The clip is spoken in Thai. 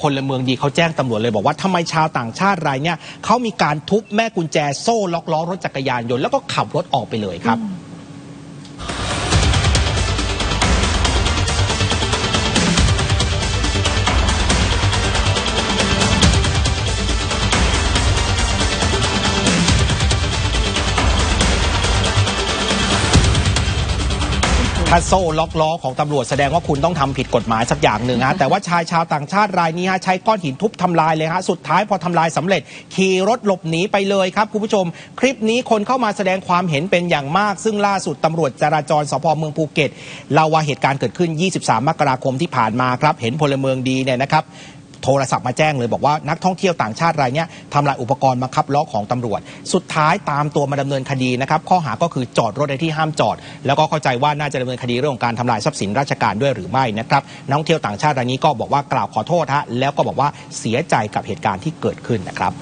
พลเมืองดีเขาแจ้งตำรวจเลยบอกว่าทำไมชาวต่างชาติรายเนี่ยเขามีการทุบแม่กุญแจโซ่ล็อกล้อรถจักรยานยนต์แล้วก็ขับรถออกไปเลยครับ ถ้าโซ่ล็อกล้อของตำรวจแสดงว่าคุณต้องทำผิดกฎหมายสักอย่างหนึ่งฮะแต่ว่าชายชาวต่างชาติรายนี้ฮะใช้ก้อนหินทุบทำลายเลยฮะสุดท้ายพอทำลายสำเร็จ ขี่รถหลบหนีไปเลยครับคุณผู้ชม คลิปนี้คนเข้ามาแสดงความเห็นเป็นอย่างมาก ซึ่งล่าสุดตำรวจจราจรสพเมืองภูเก็ตเล่าว่าเหตุการณ์เกิดขึ้น 23 มกราคมที่ผ่านมาครับเห็นพลเมืองดีเนี่ยนะครับ โทรศัพท์มาแจ้งเลยบอกว่านักท่องเที่ยวต่างชาติรายนี้ทำลายอุปกรณ์บังคับล้อของตำรวจ สุดท้ายตามตัวมาดำเนินคดีนะครับข้อหาก็คือจอดรถในที่ห้ามจอด แล้วก็เข้าใจว่าน่าจะดำเนินคดีเรื่องของการทำลายทรัพย์สินราชการด้วยหรือไม่นะครับนักท่องเที่ยวต่างชาติรายนี้ก็บอกว่ากล่าวขอโทษฮะแล้วก็บอกว่าเสียใจกับเหตุการณ์ที่เกิดขึ้นนะครับ